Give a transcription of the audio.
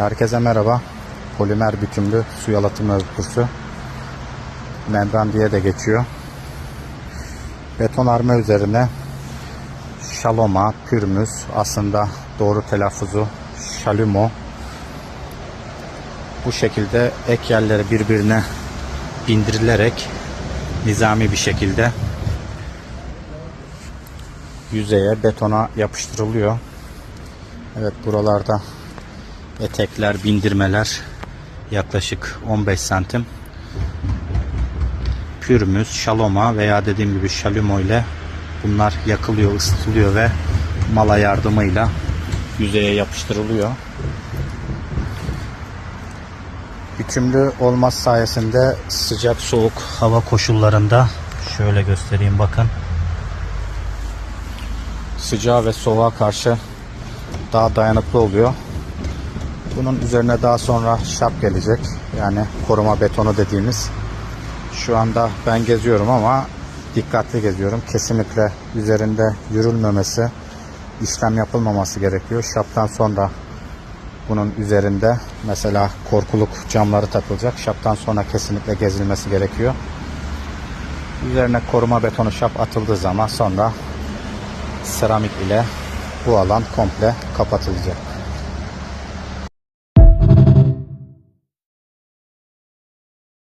Herkese merhaba. Polimer bütünlü su yalıtım örtüsü. Membran diye de geçiyor. Betonarme üzerine şaloma, pürmüz aslında doğru telaffuzu şalumo. Bu şekilde ek yerleri birbirine bindirilerek nizami bir şekilde yüzeye betona yapıştırılıyor. Evet buralarda etekler, bindirmeler yaklaşık 15 santim. Pürmüz, şaloma veya dediğim gibi şalumo ile bunlar yakılıyor, ısıtılıyor ve mala yardımıyla yüzeye yapıştırılıyor. Biçimli olması sayesinde sıcak soğuk hava koşullarında şöyle göstereyim bakın. Sıcağa ve soğuğa karşı daha dayanıklı oluyor. Bunun üzerine daha sonra şap gelecek. Yani koruma betonu dediğimiz. Şu anda ben geziyorum ama dikkatli geziyorum. Kesinlikle üzerinde yürülmemesi, işlem yapılmaması gerekiyor. Şaptan sonra bunun üzerinde mesela korkuluk camları takılacak. Şaptan sonra kesinlikle gezilmesi gerekiyor. Üzerine koruma betonu şap atıldığı zaman sonra seramik ile bu alan komple kapatılacak.